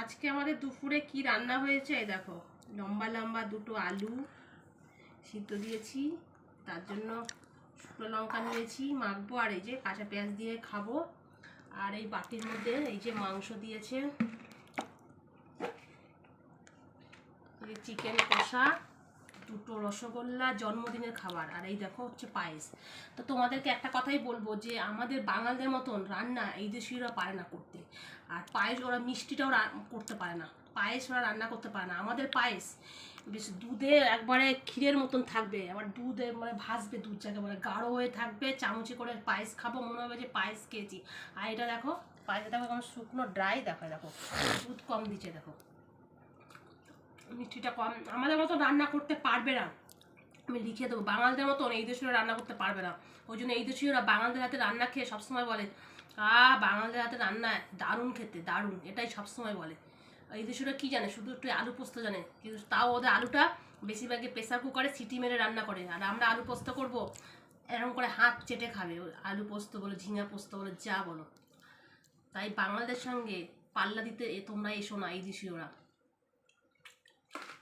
আজকে আমাদের দুপুরে কি রান্না হয়েছে? দেখো, লম্বা লম্বা দুটো আলু সিদ্ধ দিয়েছি, তার জন্য শুকনো লঙ্কা নিয়েছি, মাখবো, আর এই যে কাঁচা পেঁয়াজ দিয়ে খাব। আর এই বাটির মধ্যে এই যে মাংস দিয়েছে চিকেন কষা। দুটো রসগোল্লা জন্মদিনের খাবার, আর এই দেখো হচ্ছে পায়েস। তো তোমাদেরকে একটা কথাই বলব যে, আমাদের বাঙালদের মতন রান্না এই দেশীয়রা পারে না করতে। আর পায়েস ওরা মিষ্টিটাও করতে পারে না। পায়েস ওরা রান্না করতে পারে না। আমাদের পায়েস বেশ দুধে একবারে ক্ষীরের মতন থাকবে, আবার দুধে মানে ভাসবে দুধ যাকে বলে, গাঢ় হয়ে থাকবে, চামচে করে পায়েস খাব, মনে হবে যে পায়েস খেয়েছি। আর এটা দেখো পায়েস দেখো এখন শুকনো ড্রাই দেখো দেখো। দুধ কম দিচ্ছে, দেখো। মিষ্টিটা কম। আমাদের মতো রান্না করতে পারবে না। আমি লিখে দেবো, বাঙালদের মতন এই দেশীয় রান্না করতে পারবে না। ওই জন্য এই দেশীয়রা বাঙালদের হাতে রান্না খেয়ে সবসময় বলে, আ, বাঙালদের হাতে রান্না দারুণ খেতে, দারুণ। এটাই সবসময় বলে। এই দেশীয়রা কী জানে? শুধু একটু আলু পোস্ত জানে। কিন্তু তাও ওদের আলুটা বেশিরভাগই প্রেসার কুকারে সিটি মেরে রান্না করে। আর আমরা আলু পোস্ত করব, এরকম করে হাত চেটে খাবে। আলু পোস্ত বলো, ঝিঙা পোস্ত বলো, যা বলো। তাই বাঙালদের সঙ্গে পাল্লা দিতে তোমরা এসো না এই দেশীয়রা।